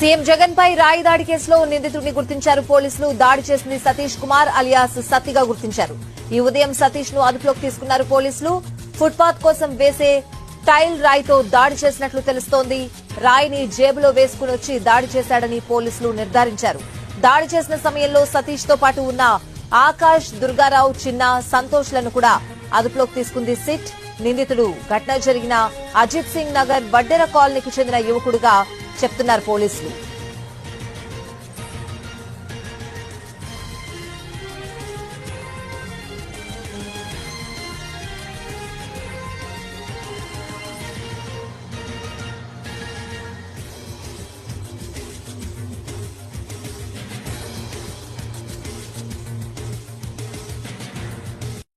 CM Jagan పై రాయి దాడి కేసులో నిందితుడిని గుర్తించారు పోలీసులు. దాడి చేసింది సతీష్ కుమార్ అలియాస్ సత్తిగా గుర్తించారు. ఈ ఉదయం సతీష్ను అదుపులోకి తీసుకున్నారు పోలీసులు. ఫుట్పాత్ కోసం వేసే టైల్ రాయితో దాడి చేసినట్లు తెలుస్తోంది. రాయిని జేబులో వేసుకుని వచ్చి దాడి చేశాడని పోలీసులు నిర్ధారించారు. దాడి చేసిన సమయంలో సతీష్తో పాటు ఉన్న ఆకాష్ దుర్గారావు చిన్న సంతోష్లను కూడా అదుపులోకి తీసుకుంది సిట్. నిందితుడు. ఘటన జరిగిన అజిత్ సింగ్ నగర్ వడ్డెర కాలనీకి చెందిన యువకుడుగా చెప్తున్నారు పోలీసులు.